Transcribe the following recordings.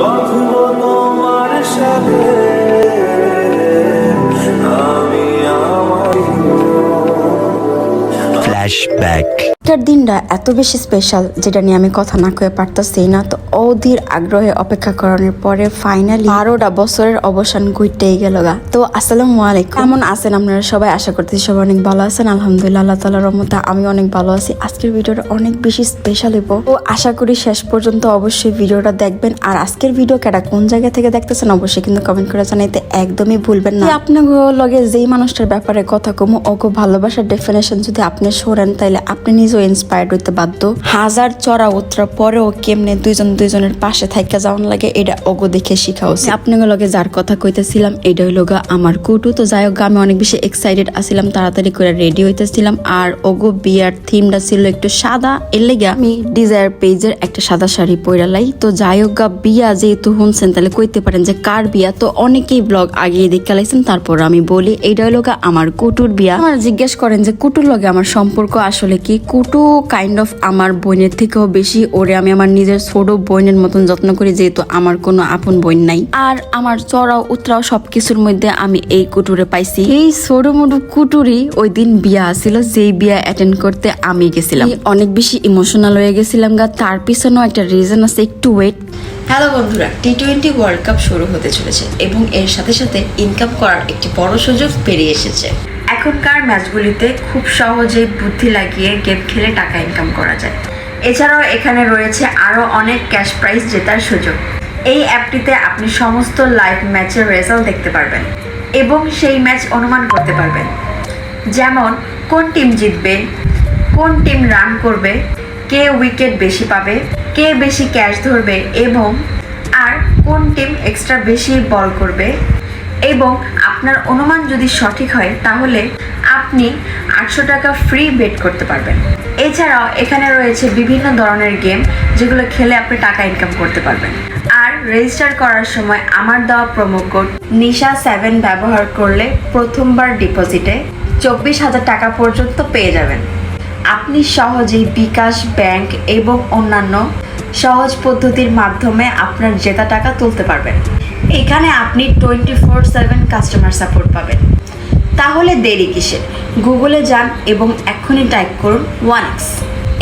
বাঁধবো তোমার সাথে। আমি আমার ফ্ল্যাশব্যাক আজকের দিনটা এত বেশি স্পেশাল যেটা নিয়ে আমি কথা না কয়ে পারতাছি না। তো অধীর আগ্রহে অপেক্ষা করানোর পরে ফাইনালি বারোটা বছরের অবসান গুইটেই গেল গা। তো আসসালামু আলাইকুম। কেমন আছেন আপনারা সবাই? আশা করতেছি সবাই অনেক ভালো আছেন। আলহামদুলিল্লাহ, আল্লাহ তালার রহমতে আমি অনেক ভালো আছি। আজকের ভিডিওটা অনেক বেশি স্পেশাল হইব। তো আশা করি শেষ পর্যন্ত অবশ্যই ভিডিওটা দেখবেন। আর আজকের ভিডিও কেটা কোন জায়গা থেকে দেখতেছেন অবশ্যই কিন্তু কমেন্ট করে জানাইতে একদমই ভুলবেন না। আপনার লগে যেই মানুষটার ব্যাপারে কথা কমু ওকে ভালোবাসার ডেফিনেশন যদি আপনি শোনেন, তাইলে আপনি নিজেও ইন্সপায়ার্ড হইতে বাধ্য। হাজার চড়া উত্তরা পরেও কেমনে দুইজন দুইজনের পাশে থাইকা যাওয়ান লাগে এটা ওগো দেখে শিখা উচিত। আপনার লগে যার কথা কইতেছিলাম এটা হইল আমার কুটু। তো যাই হোক আমি অনেক বেশি এক্সাইটেড আছিলাম তাড়াতাড়ি করে রেডি হইতেছিলাম। আর ওগো বিয়ার থিমটা ছিল একটু সাদা এর লেগে আমি ডিজায়ার পেজের একটা সাদা শাড়ি পরালাই তো যাই হোক গা, বিয়া যেহেতু শুনছেন তাহলে কইতে পারেন যে কার বিয়া? তো অনেকেই ব্লগ আগিয়ে দেখে লাইছেন তারপর আমি বলি এইটা হইল আমার কুটুর বিয়া। আমার জিজ্ঞেস করেন যে কুটুর লগে আমার সম্পর্ক আসলে কি? কুটু কাইন্ড অফ আমার বোনের থেকেও বেশি ওরে আমি আমার নিজের ছোট বোনের মতন যত্ন করি, যেহেতু আমার কোনো আপন বোন নাই। আর আমার চড়াও, উতরাও সবকিছুর মধ্যে আমি এই কুটুরে পাইছি। এই ছোট মোটো কুটুরি ওই দিন বিয়া ছিল যেই বিয়া অ্যাটেন্ড করতে আমি গেছিলাম। অনেক বেশি ইমোশনাল হয়ে গেছিলাম গা, তার পিছনেও একটা রিজন আছে, একটু ওয়েট হ্যালো বন্ধুরা টি টোয়েন্টি ওয়ার্ল্ড কাপ শুরু হতে চলেছে এবং এর সাথে সাথে ইনকাম করার একটি বড় সুযোগ পেরিয়ে এসেছে। এখনকার ম্যাচগুলিতে খুব সহজেই বুদ্ধি লাগিয়ে গেম খেলে টাকা ইনকাম করা যায়। এছাড়াও এখানে রয়েছে আরও অনেক ক্যাশ প্রাইজ জেতার সুযোগ। এই অ্যাপটিতে আপনি সমস্ত লাইভ ম্যাচের রেজাল্ট দেখতে পারবেন এবং সেই ম্যাচ অনুমান করতে পারবেন। যেমন, কোন টিম জিতবে, কোন টিম রান করবে, কে উইকেট বেশি পাবে, কে বেশি ক্যাচ ধরবে এবং, আর কোন টিম এক্সট্রা বেশি বল করবে এবং আপনার অনুমান যদি সঠিক হয়, তাহলে আপনি আটশো টাকা ফ্রি বেট করতে পারবেন। এছাড়াও এখানে রয়েছে বিভিন্ন ধরনের গেম যেগুলো খেলে আপনি টাকা ইনকাম করতে পারবেন। আর রেজিস্টার করার সময় আমার দেওয়া প্রোমো কোড নিশা সেভেন ব্যবহার করলে প্রথমবার ডিপোজিটে চব্বিশ হাজার টাকা পর্যন্ত পেয়ে যাবেন। আপনি সহজেই বিকাশ ব্যাংক এবং অন্যান্য সহজ পদ্ধতির মাধ্যমে আপনার জেতা টাকা তুলতে পারবেন। এখানে আপনি twenty four seven customer support পাবেন। তাহলে দেরি কিসে গুগলে যান এবং এক্ষুনি টাইপ করুন ওয়ান এক্স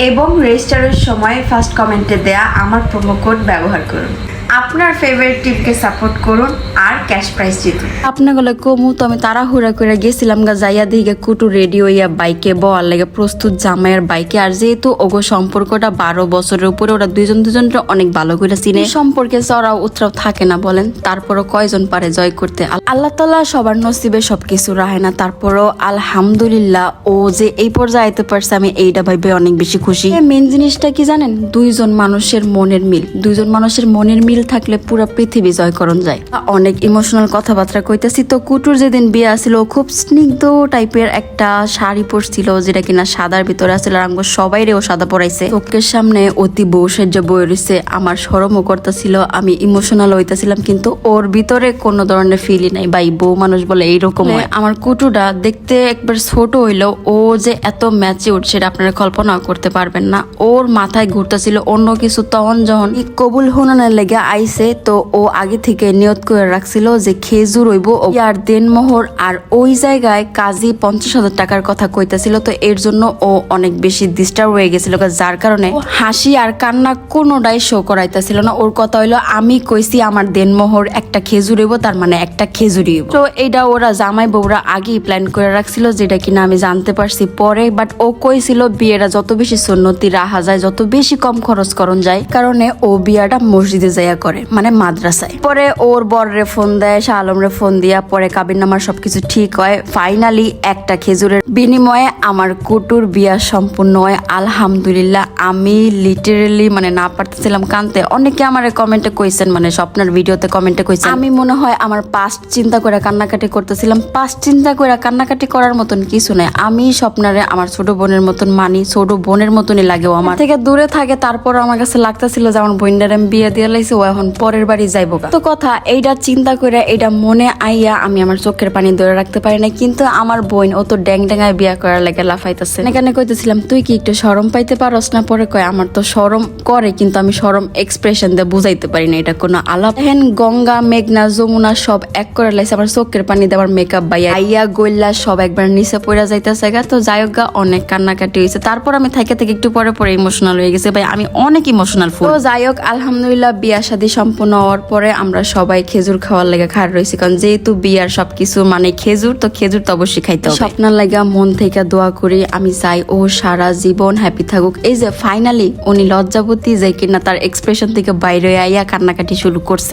এবং রেজিস্টারের সময় ফার্স্ট কমেন্টে দেয়া আমার প্রোমো কোড ব্যবহার করুন। আপনার ফেভারিট টিমকে সাপোর্ট করুন আর ক্যাশ প্রাইজ জিতুন। আপনাগুলো কমু, তো আমি তাড়াহুড়া করে গেছিলাম গা, যাইয়া দিকে কুটু রেডি হইয়া বাইকে বল লাগে প্রস্তুত জামাইয়ের বাইকে আর যেহেতু ওগো সম্পর্কটা বারো বছরের উপরে, ওরা দুইজন দুজনটা অনেক ভালো করে চিনে। সম্পর্কে চড়াও উতরাও থাকে না বলেন, তারপরও কয়জন পারে জয় করতে? আল- আল্লাহ তাল্লাহ সবার নসিবে সবকিছু রাহে না, তারপরও আলহামদুলিল্লাহ ও যে এই পর্যায়ে আইতে পারছে, আমি এইটা ভাইবে অনেক বেশি খুশি। মেন জিনিসটা কি জানেন? দুইজন মানুষের মনের মিল। দুইজন মানুষের মনের মিল থাকলে পুরো পৃথিবী জয় করণ যায় অনেক ইমোশনাল কথাবার্তা কইতাছি। তো কুটুর যেদিন বিয়ে আসছিল ও খুব স্নিগ্ধ টাইপের একটা শাড়ি পরছিল যেটা কিনা সাদার ভিতরে আসছিল আর সবাই ও সাদা পরাইছে। চোখের সামনে অতি বউ সেজ্জা বয়ে রয়েছে আমার সরমও করতেছিল আমি ইমোশনাল হইতাছিলাম কিন্তু ওর ভিতরে কোনো ধরনের ফিলই নাই। ভাই বউ মানুষ বলে এইরকম। আমার কুটুটা দেখতে একবার ছোট হইলেও ও যে এত ম্যাচিউর সেটা আপনারা কল্পনা করতে পারবেন না। ওর মাথায় ঘুরতেছিল অন্য কিছু তখন যখন কবুল হননের লেগে আইছে, তো ও আগে থেকে নিয়ত করে রাখছিল যে খেজুর হইব আর দেনমোহর আর ওই জায়গায় কাজী পঞ্চাশ হাজার টাকার কথা কইতাছিল, তো এর জন্য ও অনেক বেশি ডিস্টার্ব হয়ে গেছিল, যার কারণে হাসি আর কান্না কোনোটাই শো করাইতেছিল না। ওর কথা হইল, আমি কইছি আমার দেনমোহর একটা খেজুর হইব, তার মানে একটা হইব। তো এইটা ওরা জামাই বউরা আগেই প্ল্যান করে রাখছিল, যেটা কিনা আমি জানতে পারছি পরে বাট ও কইছিল বিয়েটা যত বেশি সুন্নতি রাহা যায়, যত বেশি কম খরচ করণ যায়। কারণে ও বিয়াটা মসজিদে যাইয়া করে মানে মাদ্রাসায়। পরে ওর বররে ফোন দেয় শাহ আলমরে ফোন দিয়া পরে কাবির নামার সবকিছু ঠিক হয়। ফাইনালি একটা খেজুরের বিনিময়ে আমার কুটুর বিয়া সম্পূর্ণ হয়। আলহামদুলিল্লাহ, আমি লিটারেলি মানে না পারতেছিলাম কানতে। অনেকে আমার কমেন্টে কইছেন মানে স্বপ্নের ভিডিওতে কমেন্টে কইছেন। আমি মনে হয় আমার পাস্ট চিন্তা করে কান্নাকাটি করতেছিলাম। পাস্ট চিন্তা করে কান্নাকাটি করার মতন কিছু নাই। আমি স্বপ্নারে আমার ছোট বোনের মতন মানি, ছোট বোনের মতনই লাগেও আমার। থেকে দূরে থাকে তারপর আমার কাছে লাগতেছিল যে আমার আমি বিয়ে দিয়ে লাইছি এখন পরের বাড়ি যাইবো তো কথা এইটা চিন্তা করে এটা মনে আইয়া আমি আমার চোখের পানি ধরে রাখতে পারি না কিন্তু আমার বোন ও তো ড্যাং ড্যাঙায় বিয়া করার লাগে লাফাইতেছে। এখানে কইতেছিলাম, তুই কি একটু সরম পাইতে পারস না? পরে কয়, আমার তো সরম করে, কিন্তু আমি সরম এক্সপ্রেশন দিয়ে বুঝাইতে পারি না, এটা কোনো আলাপ। দেখেন গঙ্গা, মেঘনা, যমুনা সব এক করে লাইছে, আমার চোখের পানি দেওয়ার মেকআপ বাইয়া আইয়া গোল্লা সব একবার নিচে পড়ে যাইতেছে গা। তো যাই হোক অনেক কান্নাকাটি হয়েছে তারপর আমি থেকে থেকে একটু পরে পরে ইমোশনাল হয়ে গেছে। ভাই, আমি অনেক ইমোশনাল ফুল। তো যাই হোক, আলহামদুলিল্লাহ, বিয়া শাদী সম্পূর্ণ হওয়ার পরে আমরা সবাই খেজুর খাওয়ার লেগে খার রয়েছি। কারণ যেহেতু বিয়ার সবকিছু মানে খেজুর, তো খেজুর তো অবশ্যই খাইতে হবে। স্বপ্নার লাগা মন থেকে দোয়া করি, আমি চাই ও সারা জীবন হ্যাপি থাকুক। এই যে ফাইনালি উনি লজ্জাবতী যে কিনা তার এক্সপ্রেশন থেকে বাইরে আইয়া কান্নাকাটি শুরু করছে।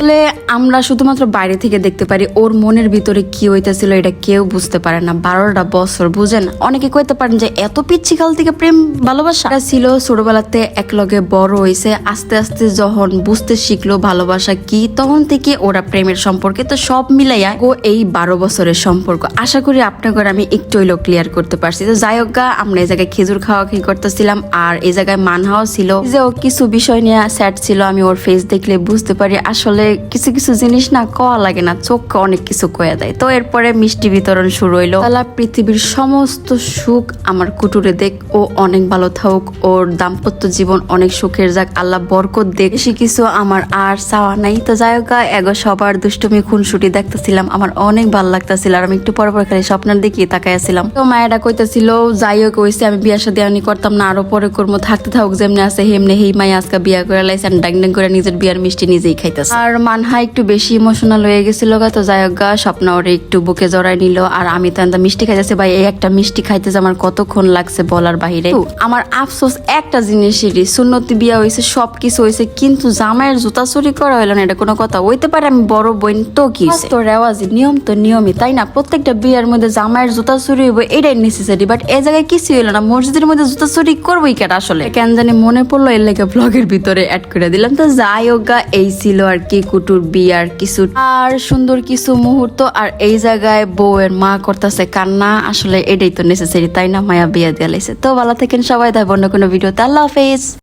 আমরা শুধুমাত্র বাইরে থেকে দেখতে পারি, ওর মনের ভিতরে কি হইতেছিল এটা কেউ বুঝতে পারে না। বারোটা বছর, বুঝেন? অনেকে কইতে পারেন যে এত পিচ্ছি কাল থেকে প্রেম, ভালোবাসা। ছিল ছোটবেলাতে এক লগে বড় হয়েছে আস্তে আস্তে যখন বুঝতে শিখলো ভালোবাসা কি তখন থেকে ওরা প্রেমের সম্পর্কে তো সব মিলাইয়া ও এই বারো বছরের সম্পর্ক। আশা করি আপনাদের আমি একটু হইল ক্লিয়ার করতে পারছি। তো যাই হোক আমরা এই জায়গায় খেজুর খাওয়া খেয়ে করতেছিলাম আর এই জায়গায় মানহাও ছিল। যে ও কিছু বিষয় নিয়ে স্যাড ছিল, আমি ওর ফেস দেখলে বুঝতে পারি আসলে কিছু কিছু জিনিস না কওয়া লাগে না, চোখকে অনেক কিছু কয়ে দেয়। তো এরপরে মিষ্টি বিতরণ শুরু হইল। তালা পৃথিবীর সমস্ত সুখ আমার কুটুরে দেখ, ও অনেক ভালো থাকুক, ওর দাম্পত্য জীবন অনেক সুখের যাক, আল্লাহ বরকত দেখ। বেশি কিছু আমার আর চাওয়া নাই। তো যাই হোক এগো সবার দুষ্টমি খুনসুটি দেখতেছিলাম। আমার অনেক ভালো লাগতেছিল আর আমি একটু পরে পরে খালি স্বপ্নের দিকে তাকাইছিলাম তো মায়েরা কইতেছিল যাই হোক হইছে আমি বিয়ার সাথে আমি করতাম না আরও পরে করব থাকতে থাকুক যেমনি আছে হেমনে হেই মাই আজকে বিয়া করে লাইছে আর ডাং ডাং করে নিজের বিয়ার মিষ্টি নিজেই খাইতেছে। আর মানহা একটু বেশি ইমোশনাল হয়ে গেছিল গা তো যাই হোক গা, স্বপ্ন ওরে একটু বুকে জড়াই নিল। আর আমি তো এত মিষ্টি খাইতেছি ভাই এই একটা মিষ্টি খাইতেছে আমার কতক্ষণ লাগছে বলার বাহিরে। আমার আফসোস একটা জিনিসেরই সুন্নতি বিয়া হয়েছে সবকিছু হয়েছে কিন্তু জামাইয়ের জুতা চুরি করা হইল না এটা কোনো কথা। হইতে পারে আমি বড় বোন তো কি তো রেওয়াজি নিয়ম তো নিয়মই তাই না? প্রত্যেকটা বিয়ের মধ্যে জামাইয়ের জুতা চুরি হইব এটাই নেসেসারি বাট এ জায়গায় কিছু হইল না। মসজিদের মধ্যে জুতা চুরি করবোই কেন আসলে? কেন জানি মনে পড়ল এর লেগে ব্লগের ভিতরে অ্যাড করে দিলাম। তো যাই হোক এই ছিল আর কি কুটুর বিয়ার কিছু আর সুন্দর কিছু মুহূর্ত আর এই জায়গায় বউয়ের মা করতেছে কান্না আসলে এটাই তো নেসেসারি তাই না? মায়া বিয়া দিয়ে লাইছে। তো ভালো থাকেন সবাই দেখ অন্য কোনো ভিডিওতে। আল্লাহ হাফেজ।